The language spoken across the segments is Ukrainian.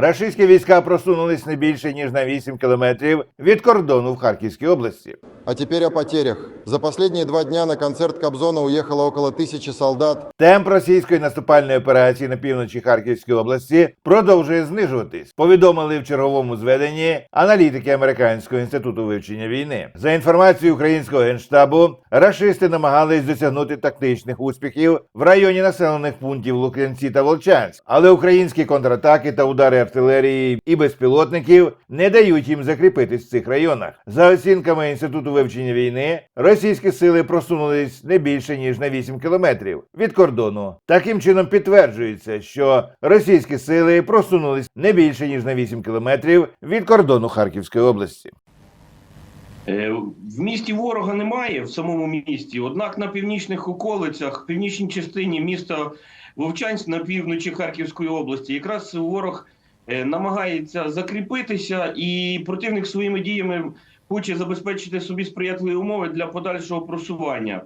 Рашистські війська просунулись не більше ніж на 8 кілометрів від кордону в Харківській області. А теперь о потерях. За последние два дня на концерт Кобзона уехало около тысячи солдат. Темп російської наступальної операції на півночі Харківської області продовжує знижуватись. Повідомили в черговому зведенні аналітики Американського інституту вивчення війни. За інформацією українського генштабу, рашисти намагались досягнути тактичних успіхів в районі населених пунктів Лук'янці та Волчанськ, але українські контратаки та удари артилерії і безпілотників не дають їм закріпитись в цих районах. За оцінками інституту вивчення війни, російські сили просунулись не більше ніж на 8 кілометрів від кордону. Таким чином підтверджується, що російські сили просунулись не більше ніж на 8 кілометрів від кордону Харківської області. Е, В місті ворога немає в самому місті, однак на північних околицях, північній частині міста Вовчанськ на півночі Харківської області, якраз ворог намагається закріпитися, і противник своїми діями хоче забезпечити собі сприятливі умови для подальшого просування,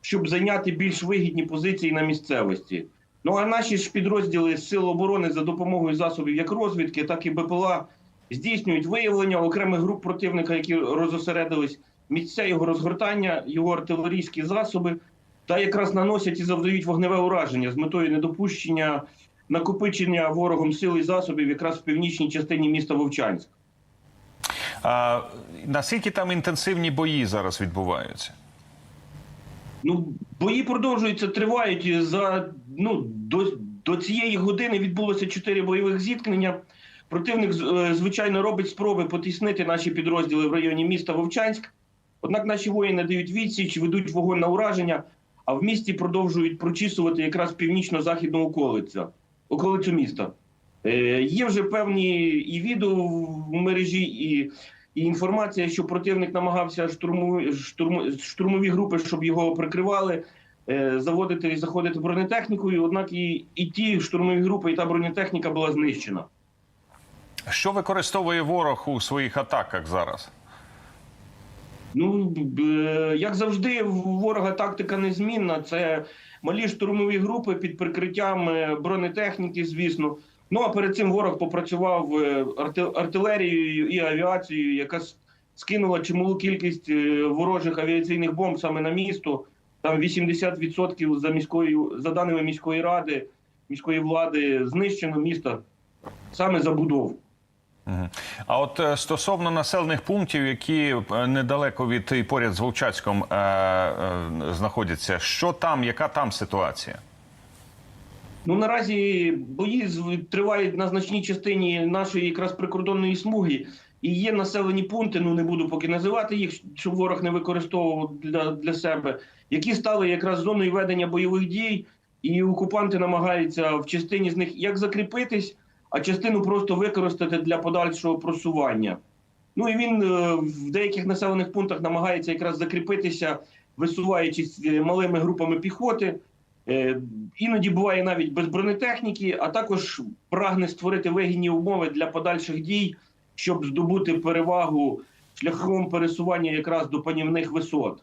щоб зайняти більш вигідні позиції на місцевості. Ну а наші ж підрозділи Сил оборони за допомогою засобів як розвідки, так і БПЛА здійснюють виявлення окремих груп противника, які розосередились, місця його розгортання, його артилерійські засоби, та якраз наносять і завдають вогневе ураження з метою недопущення накопичення ворогом сил і засобів якраз в північній частині міста Вовчанськ. А наскільки там інтенсивні бої зараз відбуваються? Ну, бої продовжуються, тривають. За ну до, до цієї години відбулося чотири бойових зіткнення. Противник, е, звичайно, робить спроби потіснити наші підрозділи в районі міста Вовчанськ. Однак наші воїни дають відсіч, ведуть вогонь на ураження, а в місті продовжують прочісувати якраз північно-західну околицю, околицю міста. Е, є вже певні і відео в мережі, і, і інформація, що противник намагався штурмові, штурм, штурмові групи, щоб його прикривали, е, заводити і заходити бронетехнікою. Однак і, і ті штурмові групи, і та бронетехніка була знищена. Що використовує ворог у своїх атаках зараз? Ну як завжди, ворога тактика незмінна. Це малі штурмові групи під прикриттям е, бронетехніки, звісно. Ну а перед цим ворог попрацював е, артилерією і авіацією, яка скинула чималу кількість е, ворожих авіаційних бомб саме на місто. Там 80% за міською, за даними міської ради, міської влади, знищено місто саме забудов. А от е, стосовно населених пунктів, які е, недалеко від і поряд з Вовчацьком е, е, знаходяться, що там, яка там ситуація? Ну наразі бої тривають на значній частині нашої якраз прикордонної смуги. І є населені пункти, ну не буду поки називати їх, щоб ворог не використовував для, для себе, які стали якраз зоною ведення бойових дій, і окупанти намагаються в частині з них як закріпитись, а частину просто використати для подальшого просування. Ну і він е, в деяких населених пунктах намагається якраз закріпитися, висуваючись е, малими групами піхоти. Е, Іноді буває навіть без бронетехніки, а також прагне створити вигідні умови для подальших дій, щоб здобути перевагу шляхом пересування якраз до панівних висот.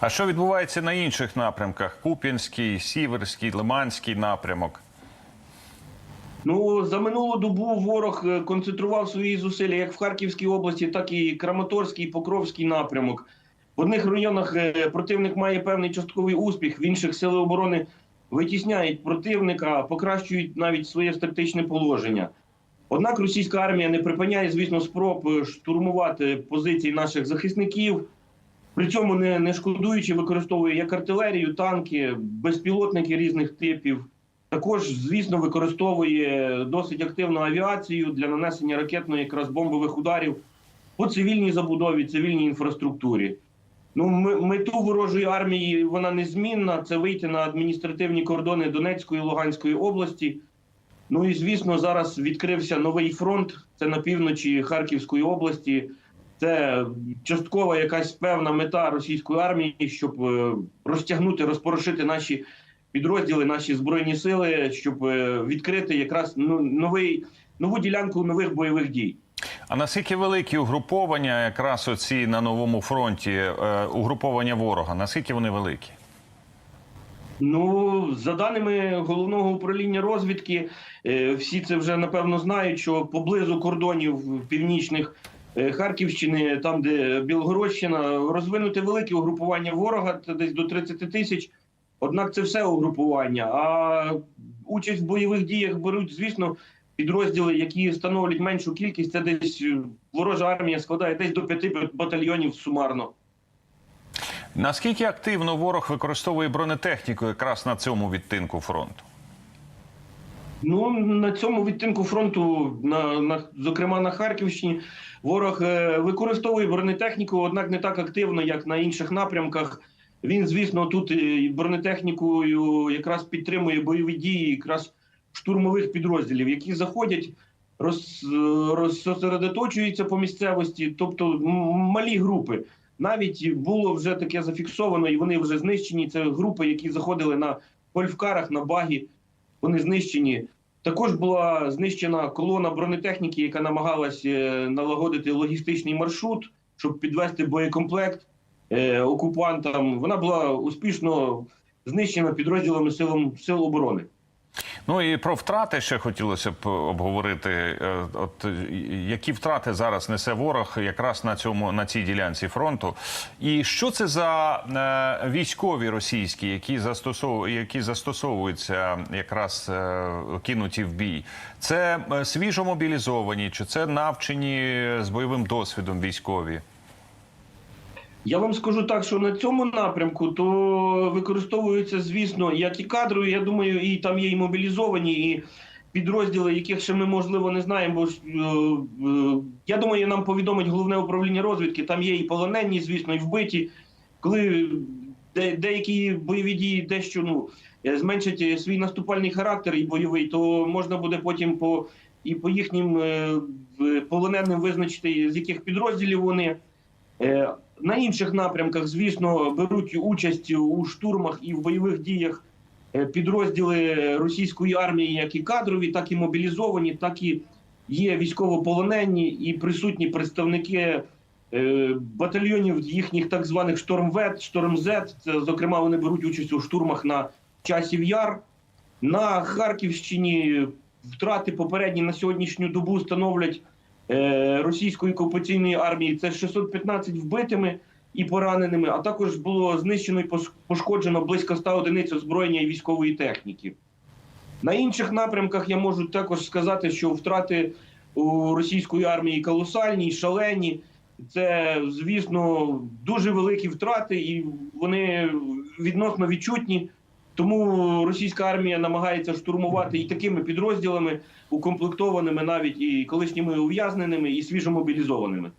А що відбувається на інших напрямках? Куп'янський, Сіверський, Лиманський напрямок? Ну за минулу добу ворог е, концентрував свої зусилля як в Харківській області, так і Краматорський, Покровський напрямок. В одних районах е, противник має певний частковий успіх, в інших сили оборони витісняють противника, покращують навіть своє стратегічне положення. Однак російська армія не припиняє, звісно, спроб е, штурмувати позиції наших захисників. При цьому не, не шкодуючи, використовує як артилерію, танки, безпілотники різних типів. Також, звісно, використовує досить активну авіацію для нанесення ракетної якраз бомбових ударів по цивільній забудові, цивільній інфраструктурі. Ну, мету ворожої армії вона незмінна. Це вийти на адміністративні кордони Донецької і Луганської області. Ну і звісно, зараз відкрився новий фронт. Це на півночі Харківської області. Це часткова якась певна мета російської армії, щоб е, розтягнути, розпорошити наші підрозділи, наші збройні сили, щоб е, відкрити якраз ну, новий нову ділянку нових бойових дій. А наскільки великі угруповання, якраз оці на новому фронті, е, угруповання ворога, наскільки вони великі? Ну, за даними головного управління розвідки, е, всі це вже напевно знають, що поблизу кордонів північних Харківщини, там де Білгородщина, розвинуте велике угрупування ворога, це десь до 30 тисяч. Однак це все угрупування. А участь в бойових діях беруть, звісно, підрозділи, які становлять меншу кількість. Це десь е, ворожа армія складає десь до п'яти батальйонів сумарно. Наскільки активно ворог використовує бронетехніку якраз на цьому відтинку фронту? Ну на цьому відтинку фронту, на, на зокрема на Харківщині, ворог е, використовує бронетехніку, однак не так активно, як на інших напрямках. Він, звісно, тут бронетехнікою якраз підтримує бойові дії, якраз штурмових підрозділів, які заходять, роз, розсосередоточуються по місцевості, тобто малі групи. Навіть було вже таке зафіксовано, і вони вже знищені. Це групи, які заходили на польфкарах, на багі. Вони знищені. Також була знищена колона бронетехніки, яка намагалась е, налагодити логістичний маршрут, щоб підвести боєкомплект е, окупантам. Вона була успішно знищена підрозділами сил, сил оборони. Ну і про втрати ще хотілося б обговорити. Е, От які втрати зараз несе ворог якраз на цьому на цій ділянці фронту, і що це за е, військові російські, які застосов... які застосовуються якраз кинуті в бій? Це свіжо мобілізовані, чи це навчені з бойовим досвідом військові? Я вам скажу так, що на цьому напрямку то використовуються, звісно, як і кадрові, я думаю, і там є і мобілізовані, і підрозділи, яких ще ми можливо не знаємо. Бо е, е, я думаю, нам повідомить головне управління розвідки. Там є і полонені, звісно, і вбиті. Коли деякі бойові дії дещо ну е, зменшать свій наступальний характер і бойовий, то можна буде потім по і по їхнім полоненим визначити, з яких підрозділів вони. На інших напрямках, звісно, беруть участь у штурмах і в бойових діях е, підрозділи російської армії, як і кадрові, так і мобілізовані, так і є військовополонені і присутні представники е, батальйонів їхніх так званих штормвет, штормзет. Зокрема вони беруть участь у штурмах на часів яр. На Харківщині втрати попередні на сьогоднішню добу становлять російської окупаційної армії це 615 вбитими і пораненими, а також було знищено і пошкоджено близько 100 одиниць озброєння і військової техніки. На інших напрямках я можу також сказати, що втрати у російської армії колосальні, шалені. Це, звісно, дуже великі втрати, і вони відносно відчутні. Тому російська армія намагається штурмувати і такими підрозділами, укомплектованими навіть і колишніми ув'язненими, і свіжомобілізованими.